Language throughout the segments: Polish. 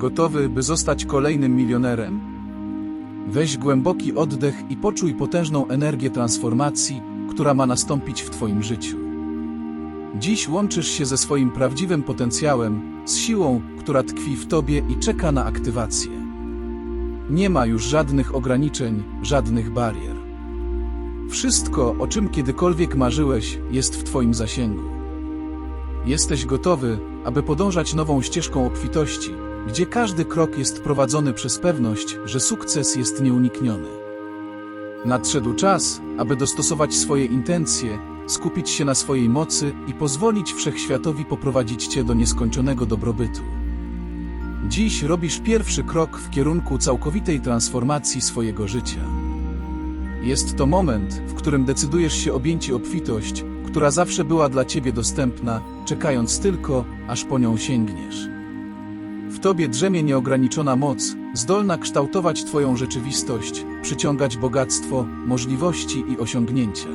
Gotowy, by zostać kolejnym milionerem? Weź głęboki oddech i poczuj potężną energię transformacji, która ma nastąpić w Twoim życiu. Dziś łączysz się ze swoim prawdziwym potencjałem, z siłą, która tkwi w Tobie i czeka na aktywację. Nie ma już żadnych ograniczeń, żadnych barier. Wszystko, o czym kiedykolwiek marzyłeś, jest w Twoim zasięgu. Jesteś gotowy, aby podążać nową ścieżką obfitości, gdzie każdy krok jest prowadzony przez pewność, że sukces jest nieunikniony. Nadszedł czas, aby dostosować swoje intencje, skupić się na swojej mocy i pozwolić wszechświatowi poprowadzić Cię do nieskończonego dobrobytu. Dziś robisz pierwszy krok w kierunku całkowitej transformacji swojego życia. Jest to moment, w którym decydujesz się objąć obfitość, która zawsze była dla Ciebie dostępna, czekając tylko, aż po nią sięgniesz. W Tobie drzemie nieograniczona moc, zdolna kształtować Twoją rzeczywistość, przyciągać bogactwo, możliwości i osiągnięcia.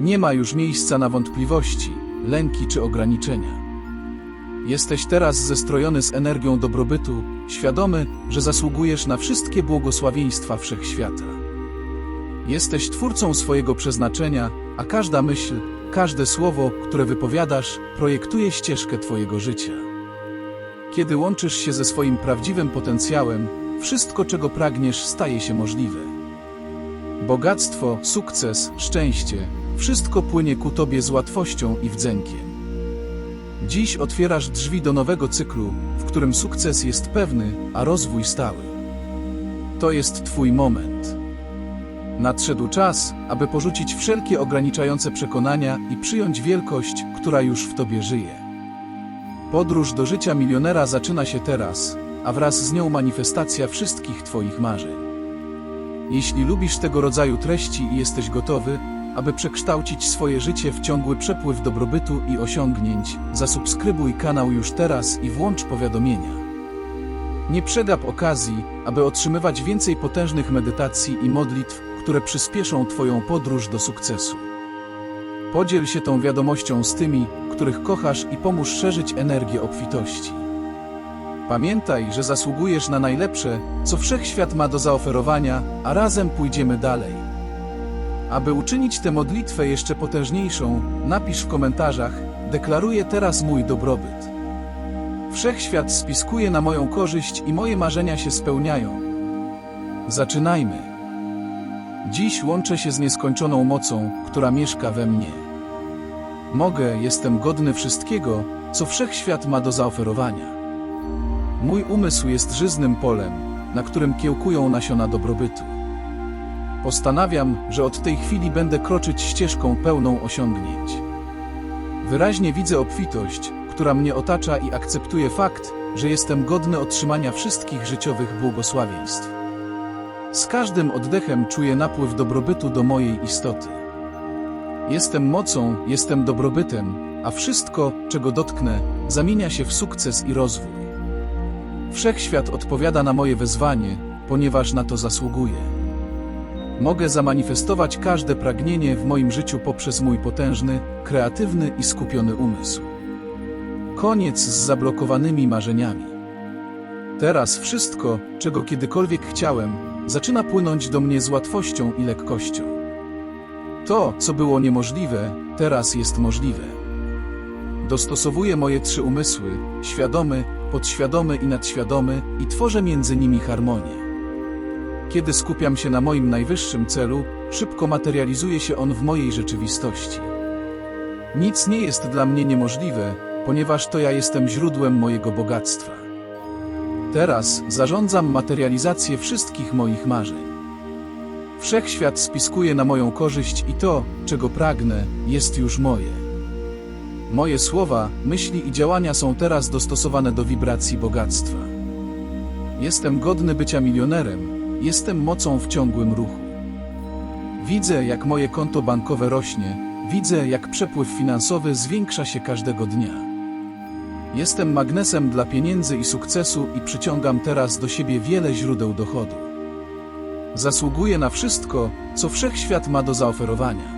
Nie ma już miejsca na wątpliwości, lęki czy ograniczenia. Jesteś teraz zestrojony z energią dobrobytu, świadomy, że zasługujesz na wszystkie błogosławieństwa wszechświata. Jesteś twórcą swojego przeznaczenia, a każda myśl, każde słowo, które wypowiadasz, projektuje ścieżkę Twojego życia. Kiedy łączysz się ze swoim prawdziwym potencjałem, wszystko, czego pragniesz, staje się możliwe. Bogactwo, sukces, szczęście wszystko płynie ku Tobie z łatwością i wdzękiem. Dziś otwierasz drzwi do nowego cyklu, w którym sukces jest pewny, a rozwój stały. To jest Twój moment. Nadszedł czas, aby porzucić wszelkie ograniczające przekonania i przyjąć wielkość, która już w Tobie żyje. Podróż do życia milionera zaczyna się teraz, a wraz z nią manifestacja wszystkich Twoich marzeń. Jeśli lubisz tego rodzaju treści i jesteś gotowy, aby przekształcić swoje życie w ciągły przepływ dobrobytu i osiągnięć, zasubskrybuj kanał już teraz i włącz powiadomienia. Nie przegap okazji, aby otrzymywać więcej potężnych medytacji i modlitw, które przyspieszą Twoją podróż do sukcesu. Podziel się tą wiadomością z tymi, których kochasz i pomóż szerzyć energię obfitości. Pamiętaj, że zasługujesz na najlepsze, co wszechświat ma do zaoferowania, a razem pójdziemy dalej. Aby uczynić tę modlitwę jeszcze potężniejszą, napisz w komentarzach: Deklaruję teraz mój dobrobyt. Wszechświat spiskuje na moją korzyść i moje marzenia się spełniają. Zaczynajmy. Dziś łączę się z nieskończoną mocą, która mieszka we mnie. Mogę, jestem godny wszystkiego, co wszechświat ma do zaoferowania. Mój umysł jest żyznym polem, na którym kiełkują nasiona dobrobytu. Postanawiam, że od tej chwili będę kroczyć ścieżką pełną osiągnięć. Wyraźnie widzę obfitość, która mnie otacza i akceptuję fakt, że jestem godny otrzymania wszystkich życiowych błogosławieństw. Z każdym oddechem czuję napływ dobrobytu do mojej istoty. Jestem mocą, jestem dobrobytem, a wszystko, czego dotknę, zamienia się w sukces i rozwój. Wszechświat odpowiada na moje wezwanie, ponieważ na to zasługuję. Mogę zamanifestować każde pragnienie w moim życiu poprzez mój potężny, kreatywny i skupiony umysł. Koniec z zablokowanymi marzeniami. Teraz wszystko, czego kiedykolwiek chciałem, zaczyna płynąć do mnie z łatwością i lekkością. To, co było niemożliwe, teraz jest możliwe. Dostosowuję moje trzy umysły świadomy, podświadomy i nadświadomy i tworzę między nimi harmonię. Kiedy skupiam się na moim najwyższym celu, szybko materializuje się on w mojej rzeczywistości. Nic nie jest dla mnie niemożliwe, ponieważ to ja jestem źródłem mojego bogactwa. Teraz zarządzam materializację wszystkich moich marzeń. Wszechświat spiskuje na moją korzyść i to, czego pragnę, jest już moje. Moje słowa, myśli i działania są teraz dostosowane do wibracji bogactwa. Jestem godny bycia milionerem, jestem mocą w ciągłym ruchu. Widzę, jak moje konto bankowe rośnie, widzę, jak przepływ finansowy zwiększa się każdego dnia. Jestem magnesem dla pieniędzy i sukcesu i przyciągam teraz do siebie wiele źródeł dochodu. Zasługuję na wszystko, co wszechświat ma do zaoferowania.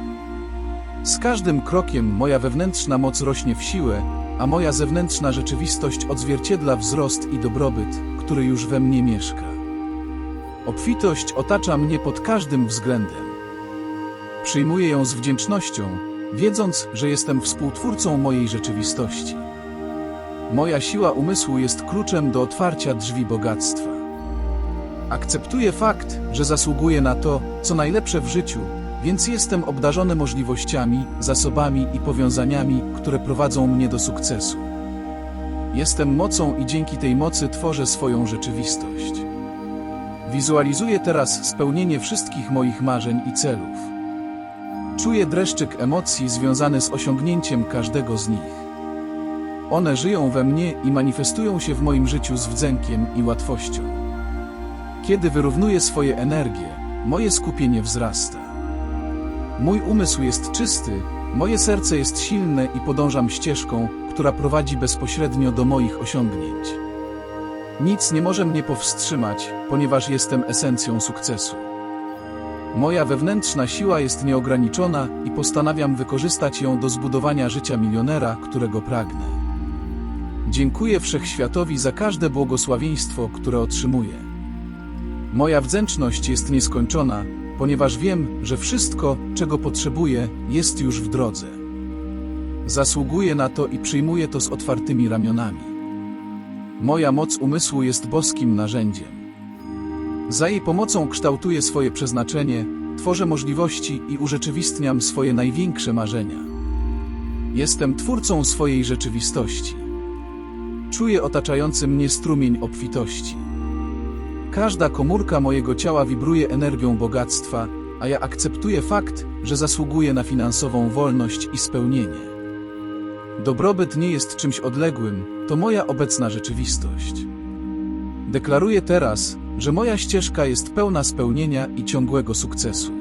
Z każdym krokiem moja wewnętrzna moc rośnie w siłę, a moja zewnętrzna rzeczywistość odzwierciedla wzrost i dobrobyt, który już we mnie mieszka. Obfitość otacza mnie pod każdym względem. Przyjmuję ją z wdzięcznością, wiedząc, że jestem współtwórcą mojej rzeczywistości. Moja siła umysłu jest kluczem do otwarcia drzwi bogactwa. Akceptuję fakt, że zasługuję na to, co najlepsze w życiu, więc jestem obdarzony możliwościami, zasobami i powiązaniami, które prowadzą mnie do sukcesu. Jestem mocą i dzięki tej mocy tworzę swoją rzeczywistość. Wizualizuję teraz spełnienie wszystkich moich marzeń i celów. Czuję dreszczyk emocji związany z osiągnięciem każdego z nich. One żyją we mnie i manifestują się w moim życiu z wdzękiem i łatwością. Kiedy wyrównuję swoje energie, moje skupienie wzrasta. Mój umysł jest czysty, moje serce jest silne i podążam ścieżką, która prowadzi bezpośrednio do moich osiągnięć. Nic nie może mnie powstrzymać, ponieważ jestem esencją sukcesu. Moja wewnętrzna siła jest nieograniczona i postanawiam wykorzystać ją do zbudowania życia milionera, którego pragnę. Dziękuję Wszechświatowi za każde błogosławieństwo, które otrzymuję. Moja wdzięczność jest nieskończona, ponieważ wiem, że wszystko, czego potrzebuję, jest już w drodze. Zasługuję na to i przyjmuję to z otwartymi ramionami. Moja moc umysłu jest boskim narzędziem. Za jej pomocą kształtuję swoje przeznaczenie, tworzę możliwości i urzeczywistniam swoje największe marzenia. Jestem twórcą swojej rzeczywistości. Czuję otaczający mnie strumień obfitości. Każda komórka mojego ciała wibruje energią bogactwa, a ja akceptuję fakt, że zasługuję na finansową wolność i spełnienie. Dobrobyt nie jest czymś odległym, to moja obecna rzeczywistość. Deklaruję teraz, że moja ścieżka jest pełna spełnienia i ciągłego sukcesu.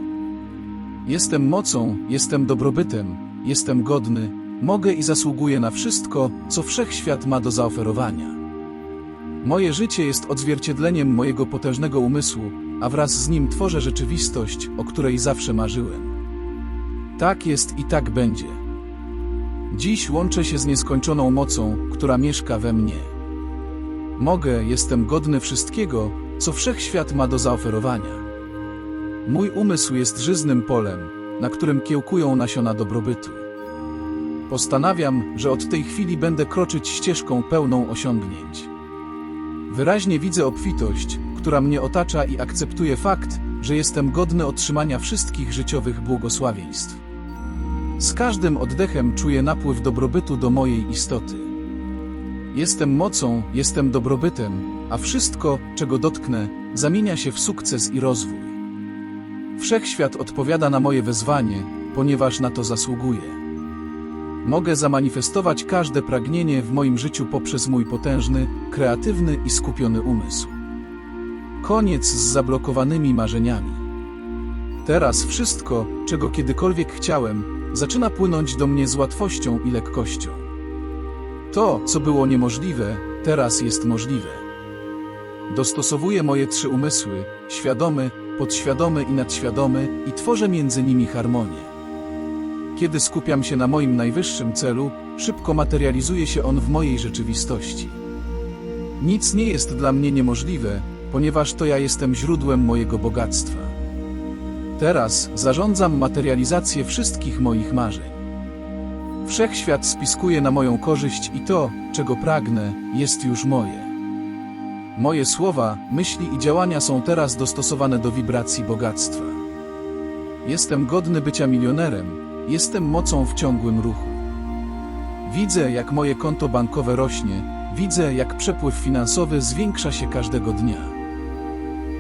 Jestem mocą, jestem dobrobytem, jestem godny, mogę i zasługuję na wszystko, co wszechświat ma do zaoferowania. Moje życie jest odzwierciedleniem mojego potężnego umysłu, a wraz z nim tworzę rzeczywistość, o której zawsze marzyłem. Tak jest i tak będzie. Dziś łączę się z nieskończoną mocą, która mieszka we mnie. Mogę, jestem godny wszystkiego, co wszechświat ma do zaoferowania. Mój umysł jest żyznym polem, na którym kiełkują nasiona dobrobytu. Postanawiam, że od tej chwili będę kroczyć ścieżką pełną osiągnięć. Wyraźnie widzę obfitość, która mnie otacza i akceptuję fakt, że jestem godny otrzymania wszystkich życiowych błogosławieństw. Z każdym oddechem czuję napływ dobrobytu do mojej istoty. Jestem mocą, jestem dobrobytem, a wszystko, czego dotknę, zamienia się w sukces i rozwój. Wszechświat odpowiada na moje wezwanie, ponieważ na to zasługuję. Mogę zamanifestować każde pragnienie w moim życiu poprzez mój potężny, kreatywny i skupiony umysł. Koniec z zablokowanymi marzeniami. Teraz wszystko, czego kiedykolwiek chciałem, zaczyna płynąć do mnie z łatwością i lekkością. To, co było niemożliwe, teraz jest możliwe. Dostosowuję moje trzy umysły świadomy, podświadomy i nadświadomy i tworzę między nimi harmonię. Kiedy skupiam się na moim najwyższym celu, szybko materializuje się on w mojej rzeczywistości. Nic nie jest dla mnie niemożliwe, ponieważ to ja jestem źródłem mojego bogactwa. Teraz zarządzam materializację wszystkich moich marzeń. Wszechświat spiskuje na moją korzyść i to, czego pragnę, jest już moje. Moje słowa, myśli i działania są teraz dostosowane do wibracji bogactwa. Jestem godny bycia milionerem, jestem mocą w ciągłym ruchu. Widzę, jak moje konto bankowe rośnie, widzę, jak przepływ finansowy zwiększa się każdego dnia.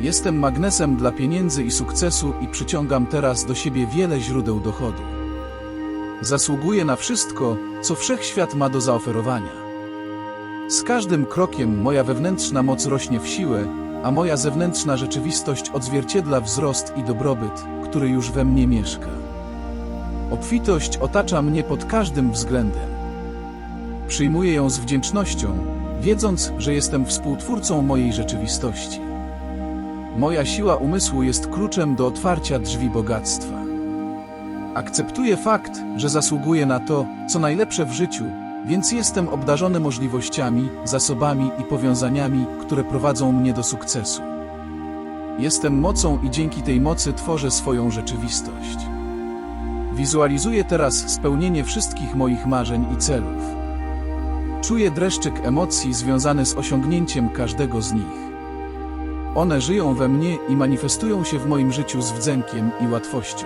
Jestem magnesem dla pieniędzy i sukcesu i przyciągam teraz do siebie wiele źródeł dochodu. Zasługuję na wszystko, co wszechświat ma do zaoferowania. Z każdym krokiem moja wewnętrzna moc rośnie w siłę, a moja zewnętrzna rzeczywistość odzwierciedla wzrost i dobrobyt, który już we mnie mieszka. Obfitość otacza mnie pod każdym względem. Przyjmuję ją z wdzięcznością, wiedząc, że jestem współtwórcą mojej rzeczywistości. Moja siła umysłu jest kluczem do otwarcia drzwi bogactwa. Akceptuję fakt, że zasługuję na to, co najlepsze w życiu, więc jestem obdarzony możliwościami, zasobami i powiązaniami, które prowadzą mnie do sukcesu. Jestem mocą i dzięki tej mocy tworzę swoją rzeczywistość. Wizualizuję teraz spełnienie wszystkich moich marzeń i celów. Czuję dreszczyk emocji związany z osiągnięciem każdego z nich. One żyją we mnie i manifestują się w moim życiu z wdzenkiem i łatwością.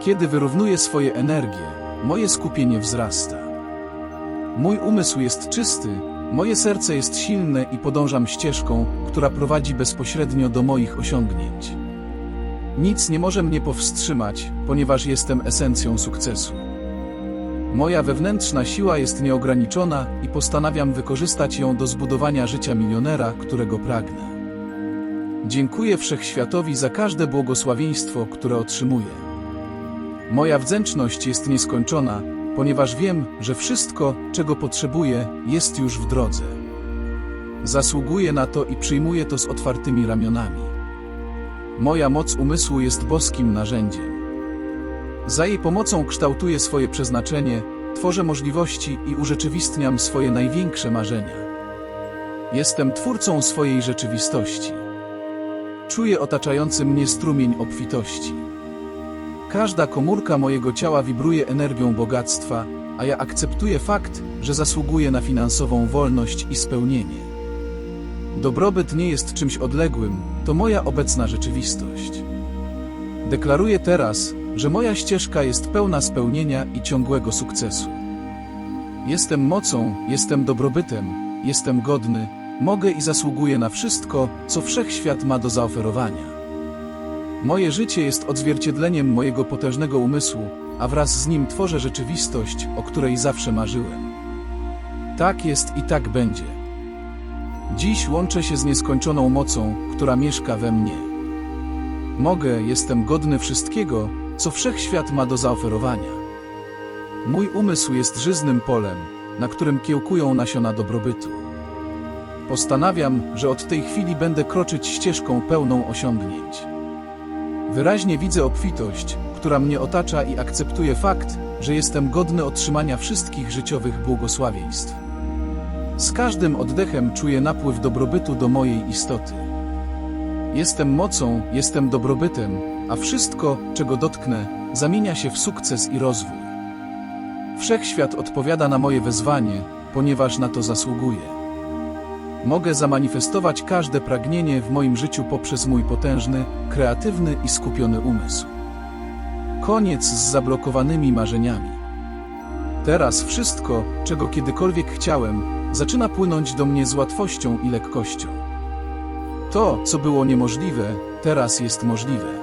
Kiedy wyrównuję swoje energie, moje skupienie wzrasta. Mój umysł jest czysty, moje serce jest silne i podążam ścieżką, która prowadzi bezpośrednio do moich osiągnięć. Nic nie może mnie powstrzymać, ponieważ jestem esencją sukcesu. Moja wewnętrzna siła jest nieograniczona i postanawiam wykorzystać ją do zbudowania życia milionera, którego pragnę. Dziękuję Wszechświatowi za każde błogosławieństwo, które otrzymuję. Moja wdzięczność jest nieskończona, ponieważ wiem, że wszystko, czego potrzebuję, jest już w drodze. Zasługuję na to i przyjmuję to z otwartymi ramionami. Moja moc umysłu jest boskim narzędziem. Za jej pomocą kształtuję swoje przeznaczenie, tworzę możliwości i urzeczywistniam swoje największe marzenia. Jestem twórcą swojej rzeczywistości. Czuję otaczający mnie strumień obfitości. Każda komórka mojego ciała wibruje energią bogactwa, a ja akceptuję fakt, że zasługuję na finansową wolność i spełnienie. Dobrobyt nie jest czymś odległym, to moja obecna rzeczywistość. Deklaruję teraz, że moja ścieżka jest pełna spełnienia i ciągłego sukcesu. Jestem mocą, jestem dobrobytem, jestem godny, mogę i zasługuję na wszystko, co wszechświat ma do zaoferowania. Moje życie jest odzwierciedleniem mojego potężnego umysłu, a wraz z nim tworzę rzeczywistość, o której zawsze marzyłem. Tak jest i tak będzie. Dziś łączę się z nieskończoną mocą, która mieszka we mnie. Mogę, jestem godny wszystkiego, co wszechświat ma do zaoferowania. Mój umysł jest żyznym polem, na którym kiełkują nasiona dobrobytu. Postanawiam, że od tej chwili będę kroczyć ścieżką pełną osiągnięć. Wyraźnie widzę obfitość, która mnie otacza i akceptuję fakt, że jestem godny otrzymania wszystkich życiowych błogosławieństw. Z każdym oddechem czuję napływ dobrobytu do mojej istoty. Jestem mocą, jestem dobrobytem, a wszystko, czego dotknę, zamienia się w sukces i rozwój. Wszechświat odpowiada na moje wezwanie, ponieważ na to zasługuję. Mogę zamanifestować każde pragnienie w moim życiu poprzez mój potężny, kreatywny i skupiony umysł. Koniec z zablokowanymi marzeniami. Teraz wszystko, czego kiedykolwiek chciałem, zaczyna płynąć do mnie z łatwością i lekkością. To, co było niemożliwe, teraz jest możliwe.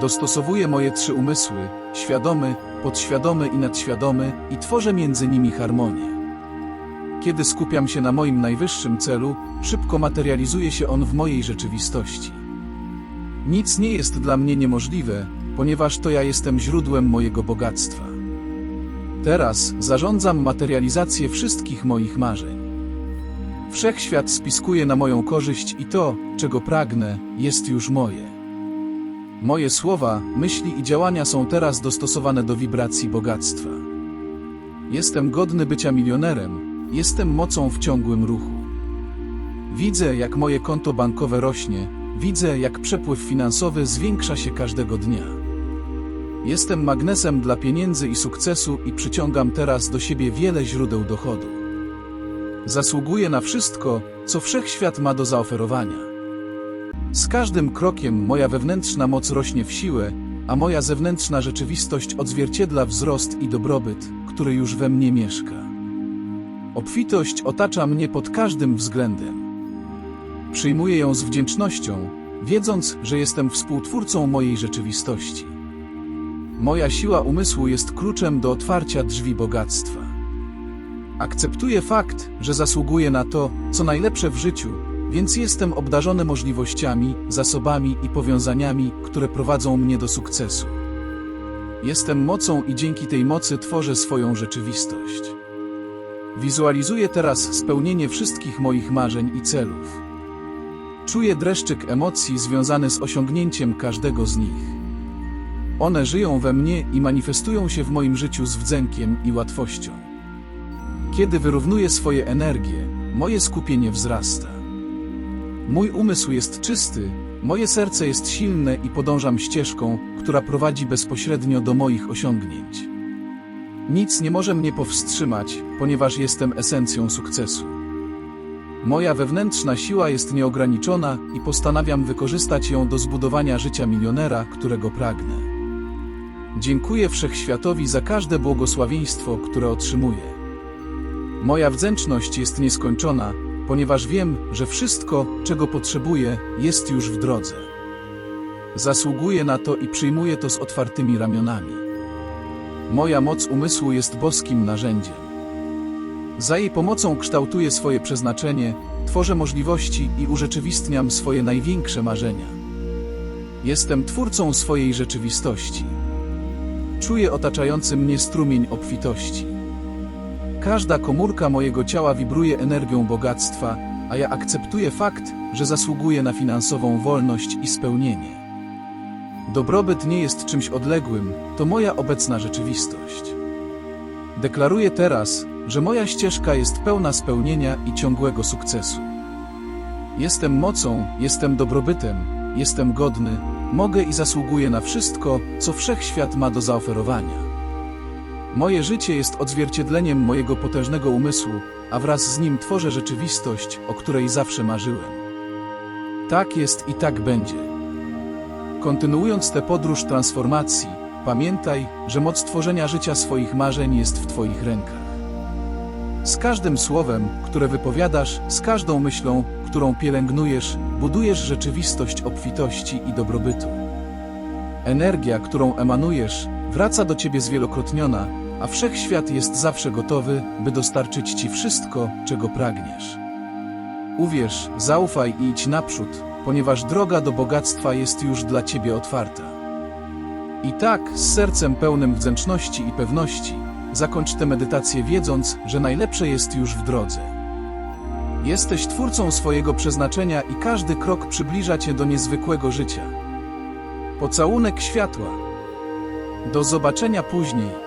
Dostosowuję moje trzy umysły świadomy, podświadomy i nadświadomy i tworzę między nimi harmonię. Kiedy skupiam się na moim najwyższym celu, szybko materializuje się on w mojej rzeczywistości. Nic nie jest dla mnie niemożliwe, ponieważ to ja jestem źródłem mojego bogactwa. Teraz zarządzam materializację wszystkich moich marzeń. Wszechświat spiskuje na moją korzyść i to, czego pragnę, jest już moje. Moje słowa, myśli i działania są teraz dostosowane do wibracji bogactwa. Jestem godny bycia milionerem, jestem mocą w ciągłym ruchu. Widzę, jak moje konto bankowe rośnie, widzę, jak przepływ finansowy zwiększa się każdego dnia. Jestem magnesem dla pieniędzy i sukcesu i przyciągam teraz do siebie wiele źródeł dochodu. Zasługuję na wszystko, co wszechświat ma do zaoferowania. Z każdym krokiem moja wewnętrzna moc rośnie w siłę, a moja zewnętrzna rzeczywistość odzwierciedla wzrost i dobrobyt, który już we mnie mieszka. Obfitość otacza mnie pod każdym względem. Przyjmuję ją z wdzięcznością, wiedząc, że jestem współtwórcą mojej rzeczywistości. Moja siła umysłu jest kluczem do otwarcia drzwi bogactwa. Akceptuję fakt, że zasługuję na to, co najlepsze w życiu, więc jestem obdarzony możliwościami, zasobami i powiązaniami, które prowadzą mnie do sukcesu. Jestem mocą i dzięki tej mocy tworzę swoją rzeczywistość. Wizualizuję teraz spełnienie wszystkich moich marzeń i celów. Czuję dreszczyk emocji związany z osiągnięciem każdego z nich. One żyją we mnie i manifestują się w moim życiu z wdzenkiem i łatwością. Kiedy wyrównuję swoje energie, moje skupienie wzrasta. Mój umysł jest czysty, moje serce jest silne i podążam ścieżką, która prowadzi bezpośrednio do moich osiągnięć. Nic nie może mnie powstrzymać, ponieważ jestem esencją sukcesu. Moja wewnętrzna siła jest nieograniczona i postanawiam wykorzystać ją do zbudowania życia milionera, którego pragnę. Dziękuję Wszechświatowi za każde błogosławieństwo, które otrzymuję. Moja wdzięczność jest nieskończona, ponieważ wiem, że wszystko, czego potrzebuję, jest już w drodze. Zasługuję na to i przyjmuję to z otwartymi ramionami. Moja moc umysłu jest boskim narzędziem. Za jej pomocą kształtuję swoje przeznaczenie, tworzę możliwości i urzeczywistniam swoje największe marzenia. Jestem twórcą swojej rzeczywistości. Czuję otaczający mnie strumień obfitości. Każda komórka mojego ciała wibruje energią bogactwa, a ja akceptuję fakt, że zasługuję na finansową wolność i spełnienie. Dobrobyt nie jest czymś odległym, to moja obecna rzeczywistość. Deklaruję teraz, że moja ścieżka jest pełna spełnienia i ciągłego sukcesu. Jestem mocą, jestem dobrobytem, jestem godny, mogę i zasługuję na wszystko, co wszechświat ma do zaoferowania. Moje życie jest odzwierciedleniem mojego potężnego umysłu, a wraz z nim tworzę rzeczywistość, o której zawsze marzyłem. Tak jest i tak będzie. Kontynuując tę podróż transformacji, pamiętaj, że moc tworzenia życia swoich marzeń jest w Twoich rękach. Z każdym słowem, które wypowiadasz, z każdą myślą, którą pielęgnujesz, budujesz rzeczywistość obfitości i dobrobytu. Energia, którą emanujesz, wraca do ciebie zwielokrotniona, a wszechświat jest zawsze gotowy, by dostarczyć ci wszystko, czego pragniesz. Uwierz, zaufaj i idź naprzód, ponieważ droga do bogactwa jest już dla ciebie otwarta. I tak, z sercem pełnym wdzięczności i pewności, zakończ tę medytację wiedząc, że najlepsze jest już w drodze. Jesteś twórcą swojego przeznaczenia i każdy krok przybliża cię do niezwykłego życia. Pocałunek światła. Do zobaczenia później.